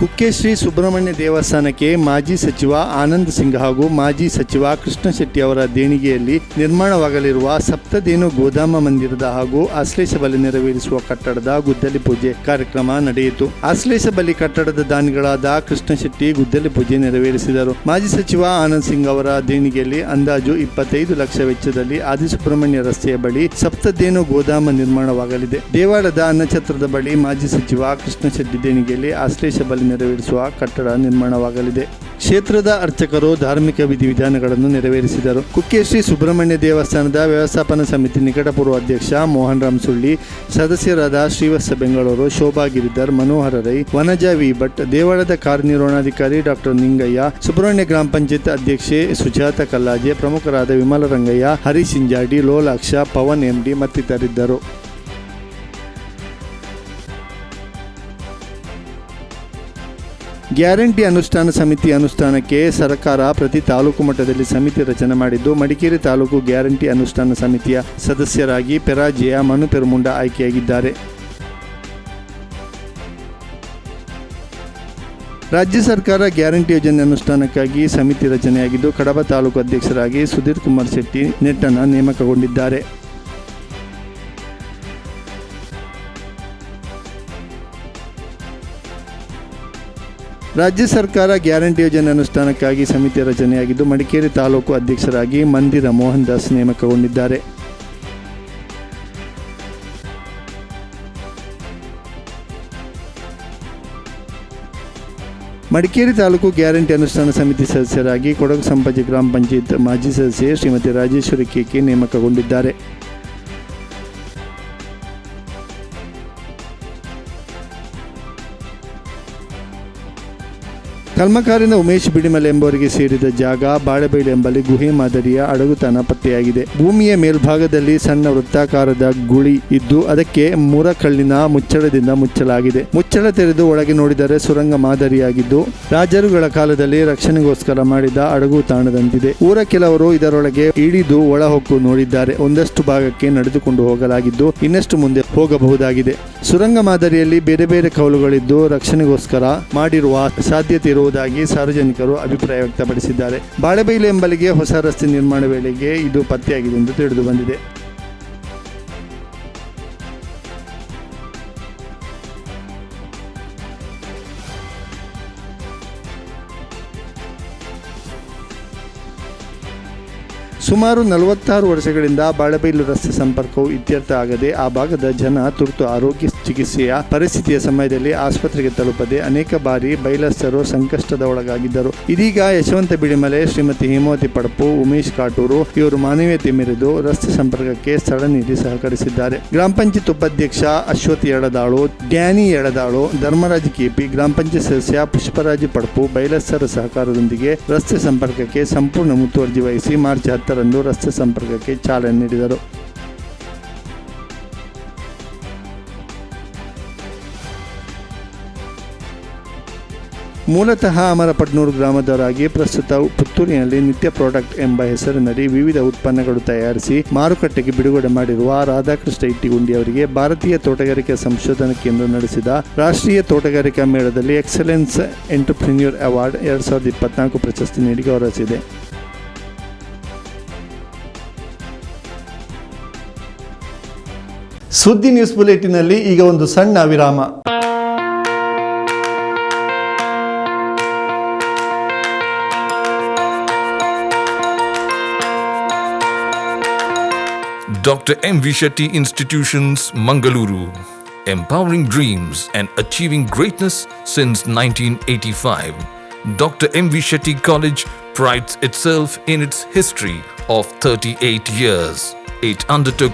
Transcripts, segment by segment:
ಕುಕ್ಕೆ ಶ್ರೀ ಸುಬ್ರಹ್ಮಣ್ಯ ದೇವಸ್ಥಾನಕ್ಕೆ ಮಾಜಿ ಸಚಿವ ಆನಂದ್ ಸಿಂಗ್ ಹಾಗೂ ಮಾಜಿ ಸಚಿವ ಕೃಷ್ಣ ಶೆಟ್ಟಿ ಅವರ ದೇಣಿಗೆಯಲ್ಲಿ ನಿರ್ಮಾಣವಾಗಲಿರುವ ಸಪ್ತದೇನು ಗೋದಾಮ ಮಂದಿರದ ಹಾಗೂ ಆಶ್ಲೇಷ ಬಲಿ ನೆರವೇರಿಸುವ ಕಟ್ಟಡದ ಗುದ್ದಲಿ ಪೂಜೆ ಕಾರ್ಯಕ್ರಮ ನಡೆಯಿತು. ಆಶ್ಲೇಷ ಬಲಿ ಕಟ್ಟಡದ ದಾನಿಗಳಾದ ಕೃಷ್ಣ ಶೆಟ್ಟಿ ಗುದ್ದಲಿ ಪೂಜೆ ನೆರವೇರಿಸಿದರು. ಮಾಜಿ ಸಚಿವ ಆನಂದ್ ಸಿಂಗ್ ಅವರ ದೇಣಿಗೆಯಲ್ಲಿ ಅಂದಾಜು ಇಪ್ಪತ್ತೈದು ಲಕ್ಷ ವೆಚ್ಚದಲ್ಲಿ ಆದಿಸುಬ್ರಹ್ಮಣ್ಯ ರಸ್ತೆಯ ಬಳಿ ಸಪ್ತದೇನು ಗೋದಾಮ ನಿರ್ಮಾಣವಾಗಲಿದೆ. ದೇವಾಲಯದ ಅನ್ನಛತ್ರದ ಬಳಿ ಮಾಜಿ ಸಚಿವ ಕೃಷ್ಣ ಶೆಟ್ಟಿ ದೇಣಿಗೆಯಲ್ಲಿ ಆಶ್ಲೇಷ ಬಲಿ ನೆರವೇರಿಸುವ ಕಟ್ಟಡ ನಿರ್ಮಾಣವಾಗಲಿದೆ. ಕ್ಷೇತ್ರದ ಅರ್ಚಕರು ಧಾರ್ಮಿಕ ವಿಧಿವಿಧಾನಗಳನ್ನು ನೆರವೇರಿಸಿದರು. ಕುಕ್ಕೆ ಶ್ರೀ ಸುಬ್ರಹ್ಮಣ್ಯ ದೇವಸ್ಥಾನದ ವ್ಯವಸ್ಥಾಪನಾ ಸಮಿತಿ ನಿಕಟಪೂರ್ವ ಅಧ್ಯಕ್ಷ ಮೋಹನ್ ರಾಮ್ ಸುಳ್ಳಿ ಸದಸ್ಯರಾದ ಶ್ರೀವತ್ಸ ಬೆಂಗಳೂರು, ಶೋಭಾ ಗಿರಿಧರ್, ಮನೋಹರ ರೈ, ವನಜಾ ವಿ ಭಟ್ ದೇವಾಲಯದ ಕಾರ್ಯನಿರ್ವಹಣಾಧಿಕಾರಿ ಡಾಕ್ಟರ್ ನಿಂಗಯ್ಯ, ಸುಬ್ರಹ್ಮಣ್ಯ ಗ್ರಾಮ ಪಂಚಾಯತ್ ಅಧ್ಯಕ್ಷೆ ಸುಜಾತ ಕಲ್ಲಾಜೆ, ಪ್ರಮುಖರಾದ ವಿಮಲರಂಗಯ್ಯ ರಂಗಯ್ಯ ಸಿಂಜಾಡಿ ಲೋಲಾಕ್ಷ, ಪವನ್ ಎಂಡಿ ಮತ್ತಿತರಿದ್ದರು. ಗ್ಯಾರಂಟಿ ಅನುಷ್ಠಾನ ಸಮಿತಿ ಅನುಷ್ಠಾನಕ್ಕೆ ಸರ್ಕಾರ ಪ್ರತಿ ತಾಲೂಕು ಮಟ್ಟದಲ್ಲಿ ಸಮಿತಿ ರಚನೆ ಮಾಡಿದ್ದು, ಮಡಿಕೇರಿ ತಾಲೂಕು ಗ್ಯಾರಂಟಿ ಅನುಷ್ಠಾನ ಸಮಿತಿಯ ಸದಸ್ಯರಾಗಿ ಪೆರಾಜಿಯ ಮನು ಪೆರುಮುಂಡ ಆಯ್ಕೆಯಾಗಿದ್ದಾರೆ. ರಾಜ್ಯ ಸರ್ಕಾರ ಗ್ಯಾರಂಟಿ ಯೋಜನೆ ಅನುಷ್ಠಾನಕ್ಕಾಗಿ ಸಮಿತಿ ರಚನೆಯಾಗಿದ್ದು, ಕಡಬ ತಾಲೂಕು ಅಧ್ಯಕ್ಷರಾಗಿ ಸುಧೀರ್ ಕುಮಾರ್ ಶೆಟ್ಟಿ ನೆಟ್ಟನ ನೇಮಕಗೊಂಡಿದ್ದಾರೆ. ರಾಜ್ಯ ಸರ್ಕಾರ ಗ್ಯಾರಂಟಿ ಯೋಜನೆ ಅನುಷ್ಠಾನಕ್ಕಾಗಿ ಸಮಿತಿ ರಚನೆಯಾಗಿದ್ದು, ಮಡಿಕೇರಿ ತಾಲೂಕು ಅಧ್ಯಕ್ಷರಾಗಿ ಮಂದಿರ ಮೋಹನ್ ದಾಸ್ ನೇಮಕಗೊಂಡಿದ್ದಾರೆ. ಮಡಿಕೇರಿ ತಾಲೂಕು ಗ್ಯಾರಂಟಿ ಅನುಷ್ಠಾನ ಸಮಿತಿ ಸದಸ್ಯರಾಗಿ ಕೊಡಗು ಸಂಪಾಜಿ ಗ್ರಾಮ ಪಂಚಾಯತ್ ಮಾಜಿ ಸದಸ್ಯೆ ಶ್ರೀಮತಿ ರಾಜೇಶ್ವರಿ ಕೆಕೆ ನೇಮಕಗೊಂಡಿದ್ದಾರೆ. ಕಲ್ಮಕಾರಿನ ಉಮೇಶ್ ಬಿಡಿಮಲೆ ಎಂಬುವರಿಗೆ ಸೇರಿದ ಜಾಗ ಬಾಳೆಬೈಲು ಎಂಬಲ್ಲಿ ಗುಹೆ ಮಾದರಿಯ ಅಡಗುತನ ಪತ್ತೆಯಾಗಿದೆ. ಭೂಮಿಯ ಮೇಲ್ಭಾಗದಲ್ಲಿ ಸಣ್ಣ ವೃತ್ತಾಕಾರದ ಗುಳಿ ಇದ್ದು ಅದಕ್ಕೆ ಮೂರಕಲ್ಲಿನ ಮುಚ್ಚಳದಿಂದ ಮುಚ್ಚಲಾಗಿದೆ. ಮುಚ್ಚಳ ತೆರೆದು ಒಳಗೆ ನೋಡಿದರೆ ಸುರಂಗ ಮಾದರಿಯಾಗಿದ್ದು ರಾಜರುಗಳ ಕಾಲದಲ್ಲಿ ರಕ್ಷಣೆಗೋಸ್ಕರ ಮಾಡಿದ ಅಡಗು ತಾಣದಂತಿದೆ. ಊರ ಕೆಲವರು ಇದರೊಳಗೆ ಇಳಿದು ಒಳಹೊಕ್ಕು ನೋಡಿದ್ದಾರೆ. ಒಂದಷ್ಟು ಭಾಗಕ್ಕೆ ನಡೆದುಕೊಂಡು ಹೋಗಲಾಗಿದ್ದು ಇನ್ನಷ್ಟು ಮುಂದೆ ಹೋಗಬಹುದಾಗಿದೆ. ಸುರಂಗ ಮಾದರಿಯಲ್ಲಿ ಬೇರೆ ಬೇರೆ ಕೌಲುಗಳಿದ್ದು ರಕ್ಷಣೆಗೋಸ್ಕರ ಮಾಡಿರುವ ಸಾಧ್ಯತೆ ಇರುವುದಾಗಿ ಸಾರ್ವಜನಿಕರು ಅಭಿಪ್ರಾಯ ವ್ಯಕ್ತಪಡಿಸಿದ್ದಾರೆ. ಬಾಳೆಬೈಲು ಎಂಬಲಿಗೆ ಹೊಸ ರಸ್ತೆ ನಿರ್ಮಾಣ ವೇಳೆಗೆ ಇದು ಪತ್ತೆಯಾಗಿದೆ ಎಂದು ತಿಳಿದು ಬಂದಿದೆ. ಸುಮಾರು ನಲವತ್ತಾರು ವರ್ಷಗಳಿಂದ ಬಾಳೆಬೈಲು ರಸ್ತೆ ಸಂಪರ್ಕವು ಇತ್ಯರ್ಥ ಆಗದೆ ಆ ಭಾಗದ ಜನ ತುರ್ತು ಆರೋಗ್ಯ ಚಿಕಿತ್ಸೆಯ ಪರಿಸ್ಥಿತಿಯ ಸಮಯದಲ್ಲಿ ಆಸ್ಪತ್ರೆಗೆ ತಲುಪದೆ ಅನೇಕ ಬಾರಿ ಬೈಲಸ್ಥರು ಸಂಕಷ್ಟದ ಒಳಗಾಗಿದ್ದರು ಇದೀಗ ಯಶವಂತ ಬಿಳಿಮಲೆ, ಶ್ರೀಮತಿ ಹೇಮಾವತಿ ಪಡಪು, ಉಮೇಶ್ ಕಾಟೂರು ಇವರು ಮಾನವೀಯತೆ ಮೆರೆದು ರಸ್ತೆ ಸಂಪರ್ಕಕ್ಕೆ ಸ್ಥಳ ನೀಡಿ ಸಹಕರಿಸಿದ್ದಾರೆ. ಗ್ರಾಮ ಪಂಚಾಯತ್ ಉಪಾಧ್ಯಕ್ಷ ಅಶ್ವತಿ ಎಡದಾಳು ಡ್ಯಾನಿ ಎಡದಾಳು ಧರ್ಮರಾಜ್ ಕೆಪಿ, ಗ್ರಾಮ ಪಂಚಾಯತ್ ಸದಸ್ಯ ಪುಷ್ಪರಾಜ್ ಪಡಪು ಬೈಲಸ್ಥರ ಸಹಕಾರದೊಂದಿಗೆ ರಸ್ತೆ ಸಂಪರ್ಕಕ್ಕೆ ಸಂಪೂರ್ಣ ಮುತುವರ್ಜಿ ವಹಿಸಿ ಮಾರ್ಚ್ ಹತ್ತರಂದು ರಸ್ತೆ ಸಂಪರ್ಕಕ್ಕೆ ಚಾಲನೆ ನೀಡಿದರು. ಮೂಲತಃ ಅಮರಪಟ್ನೂರು ಗ್ರಾಮದವರಾಗಿ ಪ್ರಸ್ತುತ ಪುತ್ತೂರಿನಲ್ಲಿ ನಿತ್ಯ ಪ್ರಾಡಕ್ಟ್ ಎಂಬ ಹೆಸರಿನಲ್ಲಿ ವಿವಿಧ ಉತ್ಪನ್ನಗಳು ತಯಾರಿಸಿ ಮಾರುಕಟ್ಟೆಗೆ ಬಿಡುಗಡೆ ಮಾಡಿರುವ ರಾಧಾಕೃಷ್ಣ ಇಟ್ಟಿಗುಂಡಿ ಅವರಿಗೆ ಭಾರತೀಯ ತೋಟಗಾರಿಕಾ ಸಂಶೋಧನಾ ಕೇಂದ್ರ ನಡೆಸಿದ ರಾಷ್ಟ್ರೀಯ ತೋಟಗಾರಿಕಾ ಮೇಳದಲ್ಲಿ ಎಕ್ಸಲೆನ್ಸ್ ಎಂಟರ್ಪ್ರಿನ್ಯೂರ್ ಅವಾರ್ಡ್ ಎರಡ್ ಸಾವಿರದ ಇಪ್ಪತ್ನಾಲ್ಕು ಪ್ರಶಸ್ತಿ ನೀಡಿ ಗೌರವಿಸಿದೆ. ಸುದ್ದಿ ನ್ಯೂಸ್ ಬುಲೆಟಿನಲ್ಲಿ ಈಗ ಒಂದು ಸಣ್ಣ ವಿರಾಮ Dr. M. V. Shetty Institutions, Mangaluru. Empowering dreams and achieving greatness since 1985. Dr. M. V. Shetty College prides itself in its history of 38 years. It undertook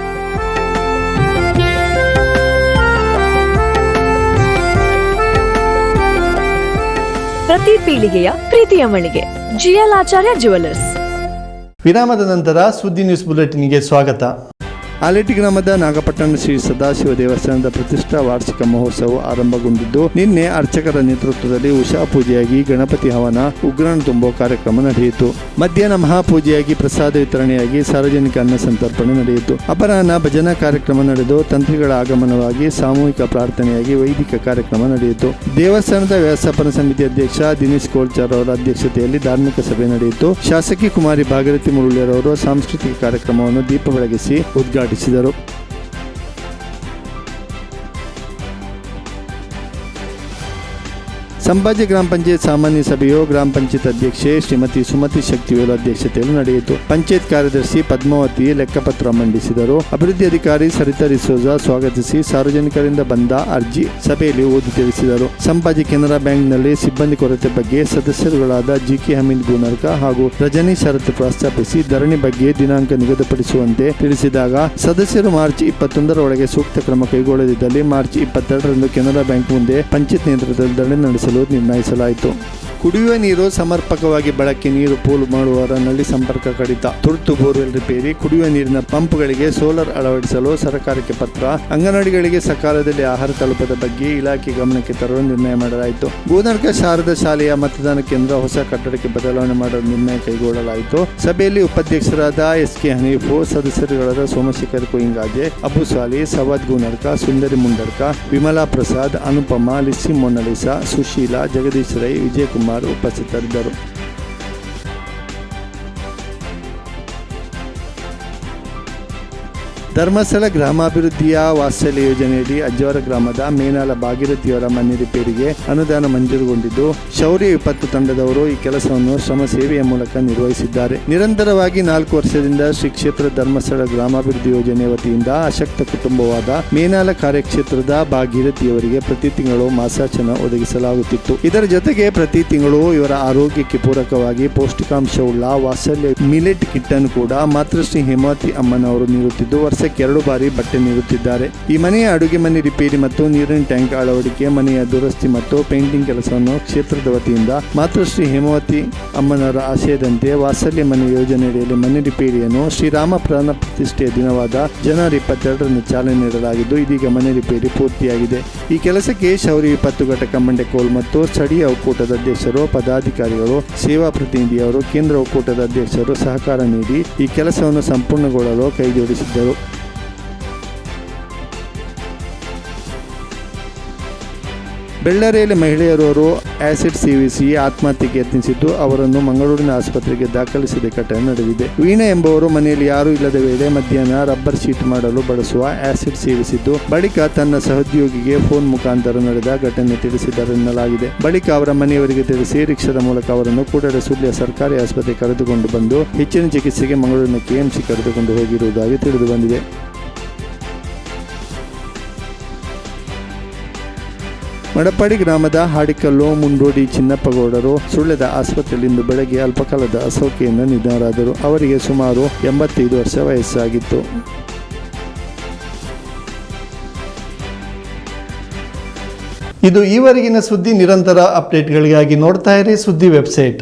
ಪ್ರತಿ ಪೀಳಿಗೆಯ ಪ್ರೀತಿಯ ಮಳಿಗೆ. ಜಿಯಲ್ ಆಚಾರ್ಯ ಜುವೆಲ್ಲರ್ಸ್ ವಿರಾಮದ ನಂತರ ಸುದ್ದಿ ನ್ಯೂಸ್ ಬುಲೆಟಿನ್ಗೆ ಸ್ವಾಗತ. ಆಲೇಟಿ ಗ್ರಾಮದ ನಾಗಪಟ್ಟಣ ಶ್ರೀ ಸದಾಶಿವ ದೇವಸ್ಥಾನದ ಪ್ರತಿಷ್ಠಾ ವಾರ್ಷಿಕ ಮಹೋತ್ಸವ ಆರಂಭಗೊಂಡಿದ್ದು, ನಿನ್ನೆ ಅರ್ಚಕರ ನೇತೃತ್ವದಲ್ಲಿ ಉಷಾ ಪೂಜೆಯಾಗಿ ಗಣಪತಿ ಹವನ ಉಗ್ರಾಣ ತುಂಬೋ ಕಾರ್ಯಕ್ರಮ ನಡೆಯಿತು. ಮಧ್ಯಾಹ್ನ ಮಹಾಪೂಜೆಯಾಗಿ ಪ್ರಸಾದ ವಿತರಣೆಯಾಗಿ ಸಾರ್ವಜನಿಕ ಅನ್ನ ಸಂತರ್ಪಣೆ ನಡೆಯಿತು. ಅಪರಾಹ್ನ ಭಜನಾ ಕಾರ್ಯಕ್ರಮ ನಡೆದು, ತಂತ್ರಿಗಳ ಆಗಮನವಾಗಿ ಸಾಮೂಹಿಕ ಪ್ರಾರ್ಥನೆಯಾಗಿ ವೈದಿಕ ಕಾರ್ಯಕ್ರಮ ನಡೆಯಿತು. ದೇವಸ್ಥಾನದ ವ್ಯವಸ್ಥಾಪನ ಸಮಿತಿ ಅಧ್ಯಕ್ಷ ದಿನೇಶ್ ಕೋಲ್ಚಾರ್ ಅವರ ಅಧ್ಯಕ್ಷತೆಯಲ್ಲಿ ಧಾರ್ಮಿಕ ಸಭೆ ನಡೆಯಿತು. ಶಾಸಕಿ ಕುಮಾರಿ ಭಾಗರತಿ ಮುರುಳಿಯರವರು ಸಾಂಸ್ಕೃತಿಕ ಕಾರ್ಯಕ್ರಮವನ್ನು ದೀಪ ಬೆಳಗಿಸಿ ಉದ್ಘಾಟಿಸಿದರು Isidoro. ಸಂಭಾಜಿ ಗ್ರಾಮ ಪಂಚಾಯತ್ ಸಾಮಾನ್ಯ ಸಭೆಯು ಗ್ರಾಮ ಪಂಚಾಯತ್ ಅಧ್ಯಕ್ಷೆ ಶ್ರೀಮತಿ ಸುಮತಿ ಶಕ್ತಿವೇಲು ಅಧ್ಯಕ್ಷತೆಯಲ್ಲಿ ನಡೆಯಿತು. ಪಂಚಾಯತ್ ಕಾರ್ಯದರ್ಶಿ ಪದ್ಮಾವತಿ ಲೆಕ್ಕಪತ್ರ ಮಂಡಿಸಿದರು. ಅಭಿವೃದ್ಧಿ ಅಧಿಕಾರಿ ಸರಿತಾ ರಿಸೋಜಾ ಸ್ವಾಗತಿಸಿ ಸಾರ್ವಜನಿಕರಿಂದ ಬಂದ ಅರ್ಜಿ ಸಭೆಯಲ್ಲಿ ಓದಿ ತಿಳಿಸಿದರು. ಸಂಭಾಜಿ ಕೆನರಾ ಬ್ಯಾಂಕ್ನಲ್ಲಿ ಸಿಬ್ಬಂದಿ ಕೊರತೆ ಬಗ್ಗೆ ಸದಸ್ಯರುಗಳಾದ ಜಿಕೆ ಹಮೀದ್ ಗುನರ್ಕ ಹಾಗೂ ರಜನಿ ಶರತ್ ಪ್ರಸ್ತಾಪಿಸಿ ಧರಣಿ ಬಗ್ಗೆ ದಿನಾಂಕ ನಿಗದಿಪಡಿಸುವಂತೆ ತಿಳಿಸಿದಾಗ, ಸದಸ್ಯರು ಮಾರ್ಚ್ ಇಪ್ಪತ್ತೊಂದರ ಒಳಗೆ ಸೂಕ್ತ ಕ್ರಮ ಕೈಗೊಳ್ಳದಿದ್ದಲ್ಲಿ ಮಾರ್ಚ್ ಇಪ್ಪತ್ತೆರಡರಂದು ಕೆನರಾ ಬ್ಯಾಂಕ್ ಮುಂದೆ ಪಂಚಾಯತ್ ನೇತೃತ್ವದಲ್ಲಿ ಧರಣಿ ನಡೆಸಲು ನಿರ್ಣಯಿಸಲಾಯಿತು. ಕುಡಿಯುವ ನೀರು ಸಮರ್ಪಕವಾಗಿ ಬಳಕೆ ನೀರು ಪೋಲು ಮಾಡುವವರ ನಲ್ಲಿ ಸಂಪರ್ಕ ಕಡಿತ. ತುರ್ತು ಬೋರ್ವೆಲ್ ರಿಪೇರಿ ಕುಡಿಯುವ ನೀರಿನ ಪಂಪ್ಗಳಿಗೆ ಸೋಲಾರ್ ಅಳವಡಿಸಲು ಸರ್ಕಾರಕ್ಕೆ ಪತ್ರ. ಅಂಗನವಾಡಿಗಳಿಗೆ ಸಕಾಲದಲ್ಲಿ ಆಹಾರ ತಲುಪದ ಬಗ್ಗೆ ಇಲಾಖೆ ಗಮನಕ್ಕೆ ತರಲು ನಿರ್ಣಯ ಮಾಡಲಾಯಿತು. ಗೋದರ್ಗ ಶಾರದಾ ಶಾಲೆಯ ಮತದಾನ ಕೇಂದ್ರ ಹೊಸ ಕಟ್ಟಡಕ್ಕೆ ಬದಲಾವಣೆ ಮಾಡಲು ನಿರ್ಣಯ ಕೈಗೊಳ್ಳಲಾಯಿತು. ಸಭೆಯಲ್ಲಿ ಉಪಾಧ್ಯಕ್ಷರಾದ ಎಸ್ ಕೆ ಹನೀಫು, ಸದಸ್ಯರುಗಳಾದ ಸೋಮಶೇಖರ್ ಕುಯಿಂಗಾಜೆ ಅಬು ಸಾಲಿ, ಸವಾದ್ ಗುನರ್ಕ ಸುಂದರಿ ಮುಂಡರ್ಕ ವಿಮಲಾ ಪ್ರಸಾದ್, ಅನುಪಮ, ಲಿಸ್ಸಿ ಮೊನ್ನಲಿಸಾ ಸುಶೀಲಾ ಜಗದೀಶ್ ರೈ ವಿಜಯಕುಮಾರ್ ಉಪಸ್ಥಿತರಿದ್ದರು. ಧರ್ಮಸ್ಥಳ ಗ್ರಾಮಾಭಿವೃದ್ಧಿಯ ವಾತ್ಸಲ್ಯ ಯೋಜನೆಯಡಿ ಅಜ್ಜವರ ಗ್ರಾಮದ ಮೇನಾಲ ಭಾಗೀರಥಿಯವರ ಮನೆ ರಿಪೇರಿಗೆ ಅನುದಾನ ಮಂಜೂರುಗೊಂಡಿದ್ದು, ಶೌರ್ಯ ವಿಪತ್ತು ತಂಡದವರು ಈ ಕೆಲಸವನ್ನು ಶ್ರಮ ಸೇವೆಯ ಮೂಲಕ ನಿರ್ವಹಿಸಿದ್ದಾರೆ. ನಿರಂತರವಾಗಿ ನಾಲ್ಕು ವರ್ಷದಿಂದ ಶ್ರೀ ಕ್ಷೇತ್ರ ಧರ್ಮಸ್ಥಳ ಗ್ರಾಮಾಭಿವೃದ್ಧಿ ಯೋಜನೆ ವತಿಯಿಂದ ಅಶಕ್ತ ಕುಟುಂಬವಾದ ಮೇನಾಲ ಕಾರ್ಯಕ್ಷೇತ್ರದ ಭಾಗೀರಥಿಯವರಿಗೆ ಪ್ರತಿ ತಿಂಗಳು ಮಾಸಾಚನ ಒದಗಿಸಲಾಗುತ್ತಿತ್ತು. ಇದರ ಜೊತೆಗೆ ಪ್ರತಿ ತಿಂಗಳು ಇವರ ಆರೋಗ್ಯಕ್ಕೆ ಪೂರಕವಾಗಿ ಪೌಷ್ಟಿಕಾಂಶವುಳ್ಳ ವಾತ್ಸಲ್ಯ ಮಿಲೆಟ್ ಕಿಟ್ ಅನ್ನು ಕೂಡ ಮಾತೃಶ್ರೀ ಹೇಮಾವತಿ ಅಮ್ಮನವರು ನೀಡುತ್ತಿದ್ದು, ವರ್ಷಕ್ಕೆ ಎರಡು ಬಾರಿ ಬಟ್ಟೆ ನೀಡುತ್ತಿದ್ದಾರೆ. ಈ ಮನೆಯ ಅಡುಗೆ ಮನೆ ರಿಪೇರಿ ಮತ್ತು ನೀರಿನ ಟ್ಯಾಂಕ್ ಅಳವಡಿಕೆ, ಮನೆಯ ದುರಸ್ತಿ ಮತ್ತು ಪೇಂಟಿಂಗ್ ಕೆಲಸವನ್ನು ಕ್ಷೇತ್ರದ ವತಿಯಿಂದ ಮಾತೃಶ್ರೀ ಹೇಮಾವತಿ ಅಮ್ಮನವರ ಆಶಯದಂತೆ ವಾತ್ಸಲ್ಯ ಮನೆ ಯೋಜನೆಯಡಿಯಲ್ಲಿ ಮನೆ ರಿಪೇರಿಯನ್ನು ಶ್ರೀರಾಮ ಪ್ರಾಣ ಪ್ರತಿಷ್ಠೆಯ ದಿನವಾದ ಜನವರಿ ಇಪ್ಪತ್ತೆರಡರಂದು ಚಾಲನೆ ನೀಡಲಾಗಿದ್ದು, ಇದೀಗ ಮನೆ ರಿಪೇರಿ ಪೂರ್ತಿಯಾಗಿದೆ. ಈ ಕೆಲಸಕ್ಕೆ ಶೌರಿ ವಿಪತ್ತು ಘಟಕ ಮಂಡೆಕೋಲ್ ಮತ್ತು ಸ್ಥಳೀಯ ಒಕ್ಕೂಟದ ಅಧ್ಯಕ್ಷರು, ಪದಾಧಿಕಾರಿಗಳು, ಸೇವಾ ಪ್ರತಿನಿಧಿಯವರು, ಕೇಂದ್ರ ಒಕ್ಕೂಟದ ಅಧ್ಯಕ್ಷರು ಸಹಕಾರ ನೀಡಿ ಈ ಕೆಲಸವನ್ನು ಸಂಪೂರ್ಣಗೊಳ್ಳಲು ಕೈಜೋಡಿಸಿದ್ದರು. ಬೆಳ್ಳಾರಿಯಲ್ಲಿ ಮಹಿಳೆಯರವರು ಆಸಿಡ್ ಸೇವಿಸಿ ಆತ್ಮಹತ್ಯೆಗೆ ಯತ್ನಿಸಿದ್ದು, ಅವರನ್ನು ಮಂಗಳೂರಿನ ಆಸ್ಪತ್ರೆಗೆ ದಾಖಲಿಸಿದ ಘಟನೆ ನಡೆದಿದೆ. ವೀಣಾ ಎಂಬುವರು ಮನೆಯಲ್ಲಿ ಯಾರೂ ಇಲ್ಲದ ವೇಳೆ ಮಧ್ಯಾಹ್ನ ರಬ್ಬರ್ ಶೀಟ್ ಮಾಡಲು ಬಳಸುವ ಆಸಿಡ್ ಸೇವಿಸಿದ್ದು, ಬಳಿಕ ತನ್ನ ಸಹೋದ್ಯೋಗಿಗೆ ಫೋನ್ ಮುಖಾಂತರ ನಡೆದ ಘಟನೆ ತಿಳಿಸಿದರೆನ್ನಲಾಗಿದೆ ಬಳಿಕ ಅವರ ಮನೆಯವರಿಗೆ ತಿಳಿಸಿ ರಿಕ್ಷಾದ ಮೂಲಕ ಅವರನ್ನು ಕೂಡಲೇ ಸುಳ್ಯ ಸರ್ಕಾರಿ ಆಸ್ಪತ್ರೆ ಕರೆದುಕೊಂಡು ಬಂದು, ಹೆಚ್ಚಿನ ಚಿಕಿತ್ಸೆಗೆ ಮಂಗಳೂರಿನ ಕೆಎಂಸಿ ಕರೆದುಕೊಂಡು ಹೋಗಿರುವುದಾಗಿ ತಿಳಿದು ಬಂದಿದೆ ಮಡಪಾಡಿ ಗ್ರಾಮದ ಹಾಡಿಕಲ್ಲು ಮುಂಡೋಡಿ ಚಿನ್ನಪ್ಪಗೌಡರು ಸುಳ್ಯದ ಆಸ್ಪತ್ರೆಯಲ್ಲಿಂದು ಬೆಳಗ್ಗೆ ಅಲ್ಪಕಾಲದ ಅಸೌಖ್ಯದಿಂದ ನಿಧನರಾದರು. ಅವರಿಗೆ ಸುಮಾರು ಎಂಬತ್ತೈದು ವರ್ಷ ವಯಸ್ಸಾಗಿತ್ತು. ಇದು ಈವರೆಗಿನ ಸುದ್ದಿ. ನಿರಂತರ ಅಪ್ಡೇಟ್ಗಳಿಗಾಗಿ ನೋಡ್ತಾ ಇರಿ ಸುದ್ದಿ ವೆಬ್ಸೈಟ್.